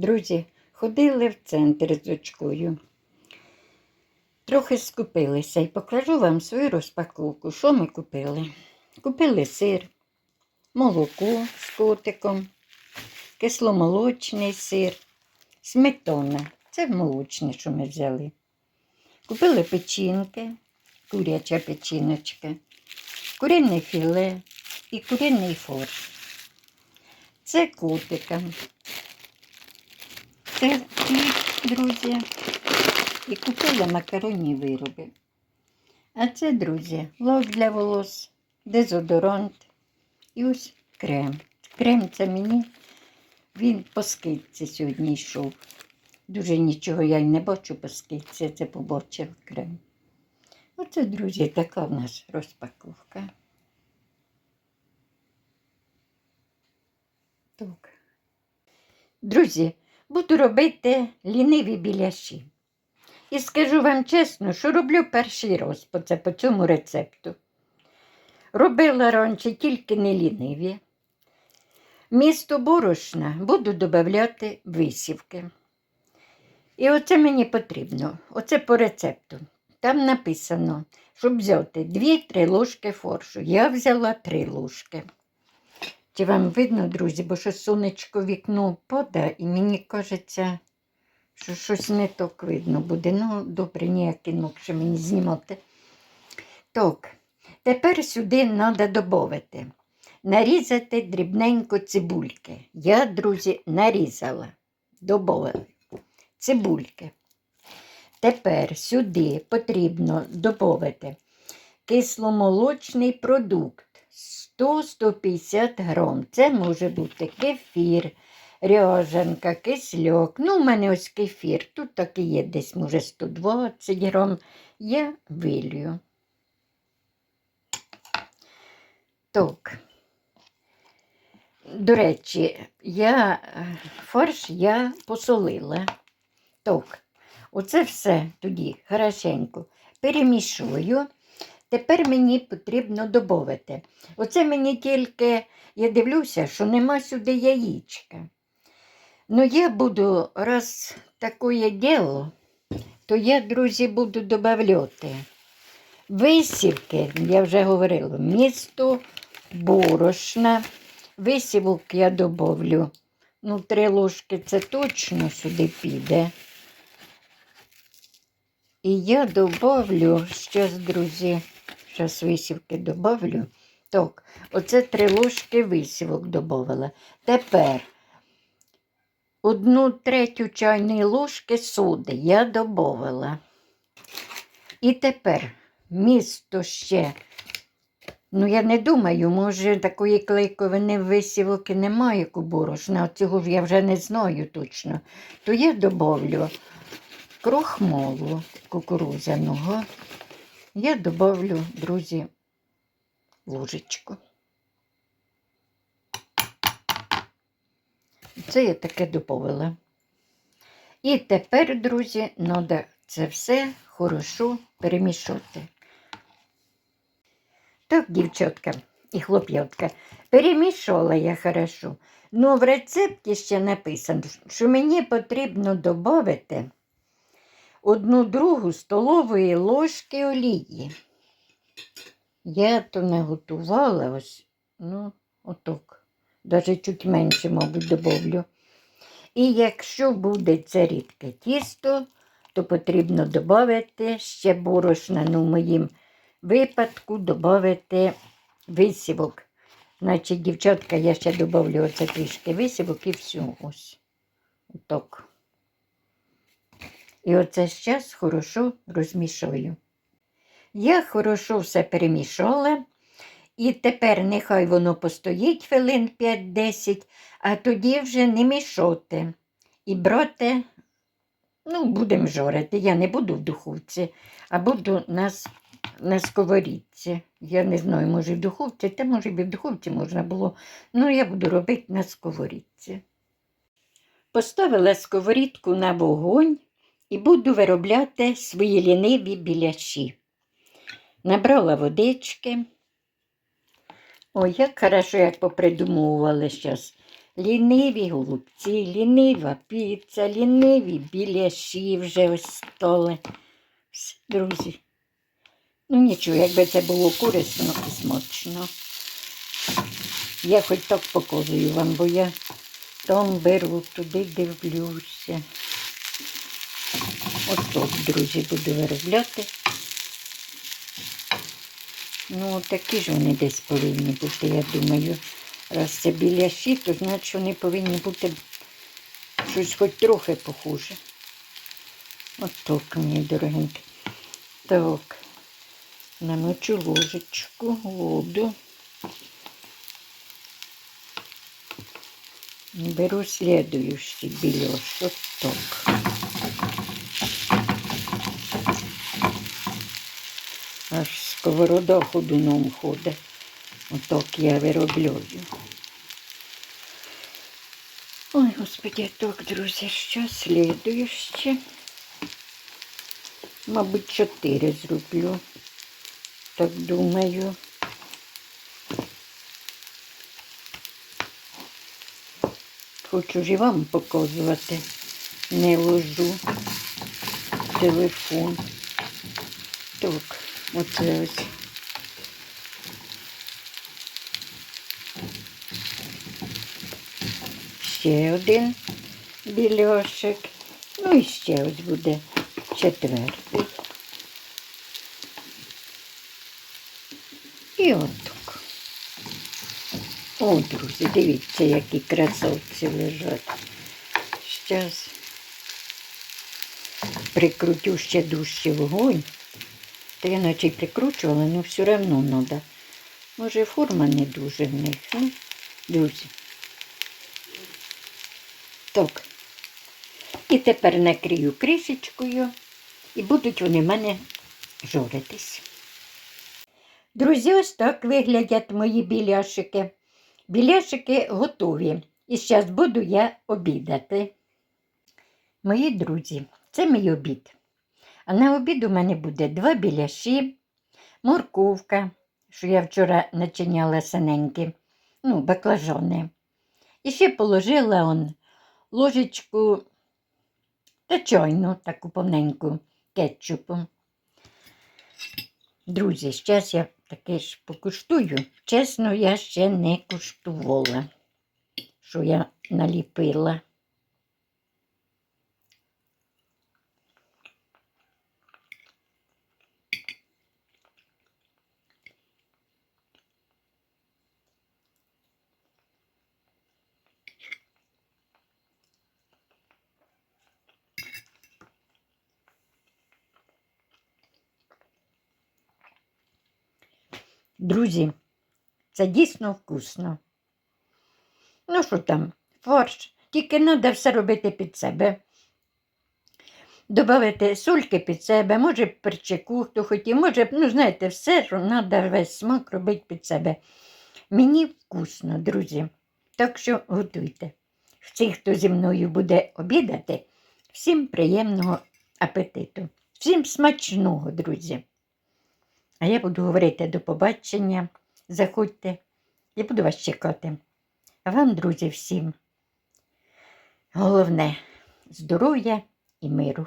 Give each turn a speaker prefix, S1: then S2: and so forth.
S1: Друзі, ходили в центр з дочкою. Трохи скупилися і покажу вам свою розпаковку, що ми купили. Купили сир, молоко з котиком, кисломолочний сир, сметана. Це молочне, що ми взяли. Купили печінки, куряча печіночка, курине філе і куриний форш. Це котикам. Це хліб, друзі. І купила макаронні вироби. А це, друзі, лак для волос, дезодорант і ось крем. Крем це мені, він по скидці сьогодні йшов. Дуже нічого я й не бачу по скидці, це побачив крем. Оце, друзі, така в нас розпаковка. Друзі, буду робити ліниві біляші. І скажу вам чесно, що роблю перший раз по, це, по цьому рецепту. Робила раніше тільки не ліниві. Місто борошна буду додавати висівки. І оце мені потрібно, оце по рецепту. Там написано, щоб взяти 2-3 ложки форшу. Я взяла 3 ложки. Чи вам видно, друзі, бо що сонечко вікно падає, і мені кажеться, що щось не так видно буде. Ну, добре, ніяк інакше мені знімати. Так, тепер сюди треба додати. Нарізати дрібненько цибульки. Я, друзі, нарізала, добавила цибульки. Тепер сюди потрібно додати кисломолочний продукт 100-150 грам. Це може бути кефір, ряжанка, кисляк. Ну, у мене ось кефір. Тут так є десь, може, 120 грам. Я вилью. Так. До речі, я фарш я посолила. Так, оце все тоді хорошенько перемішую. Тепер мені потрібно додати. Оце мені тільки, я дивлюся, що нема сюди яєчка. Ну, я буду, раз таке діло, то я, друзі, буду додавати. Висівки, я вже говорила, місто борошна. Висівок я додавлю. Ну, три ложки це точно сюди піде. І я добавлю, зараз, друзі, зараз висівки добавлю. Так, оце три ложки висівок додавала. Тепер одну третю чайної ложки соди я додавала. І тепер місто ще. Ну, я не думаю, може, такої клейковини висівок і немає, як у борошна, цього ж я вже не знаю точно. То я додавлю крохмолу кукурудзяного. Я додавлю, друзі, ложечку. Це я таке додавала. І тепер, друзі, треба це все хорошо перемішати. Так, дівчатка і хлоп'ятка, перемішала я хорошо. Ну, в рецепті ще написано, що мені потрібно додати одну другу столової ложки олії. Я то не готувала ось, ну, отак. Навіть чуть менше, мабуть, добавлю. І якщо буде це рідке тісто, то потрібно додати ще борошна, ну, в моїм випадку додати висівок. Значить, дівчатка, я ще додавлю оце трішки висівок і все. Ось. Отак. І оце зараз хорошо розмішаю. Я хорошо все перемішала. І тепер нехай воно постоїть хвилин 5-10, а тоді вже не мішати. І брати, ну, будемо жорити. Я не буду в духовці, а буду на, на сковорідці. Я не знаю, може в духовці, та може і в духовці можна було. Ну, я буду робити на сковорідці. Поставила сковорідку на вогонь і буду виробляти свої ліниві біляші. Набрала водички. Ой, як хорошо, як попридумували зараз. Ліниві голубці, лінива піца, ліниві біляші вже ось столи. Друзі. Ну нічого, якби це було корисно і смачно. Я хоч так показую вам, бо я там беру, туди дивлюся. Ось так, друзі, буду виробляти. Ну, такі ж вони десь повинні бути, я думаю. Раз це біляші, то значить вони повинні бути щось хоч трохи похуже. От так, мені дорогенькі. Так, намочу ложечку, воду. Беру следующий бележ. Вот так. Сковорода ходуном ходить. Отак я виробляю. Ой, господи, так, друзі, що слідуюче? Мабуть, чотири зроблю. Так думаю. Хочу ж і вам показувати. Не ложу телефон. Так, оце ось. Ще один більошик. Ну і ще ось буде четвертий. І отак. О, друзі, дивіться, які красавці лежать. Щас прикрутю ще дужче вогонь. Та й прикручувала, але все одно треба. Може, форма не дуже в них. Ну, друзі. Так. І тепер накрию кришечкою і будуть вони в мене жоритись. Друзі, ось так виглядять мої біляшики. Біляшики готові. І зараз буду я обідати. Мої друзі, це мій обід. А на обід у мене буде два біляші, морковка, що я вчора начиняла синенькі, ну, баклажани. І ще положила он ложечку та чайну, таку повненьку кетчупу. Друзі, зараз я таке ж покуштую. Чесно, я ще не куштувала, що я наліпила. Друзі, це дійсно вкусно. Ну, що там, фарш, тільки треба все робити під себе. Добавити сольки під себе, може перчику, хто хотів, може, ну, знаєте, все, що треба весь смак робити під себе. Мені вкусно, друзі. Так що готуйте. Всі, хто зі мною буде обідати, всім приємного апетиту. Всім смачного, друзі. А я буду говорити до побачення. Заходьте, я буду вас чекати. А вам, друзі, всім. Головне здоров'я і миру.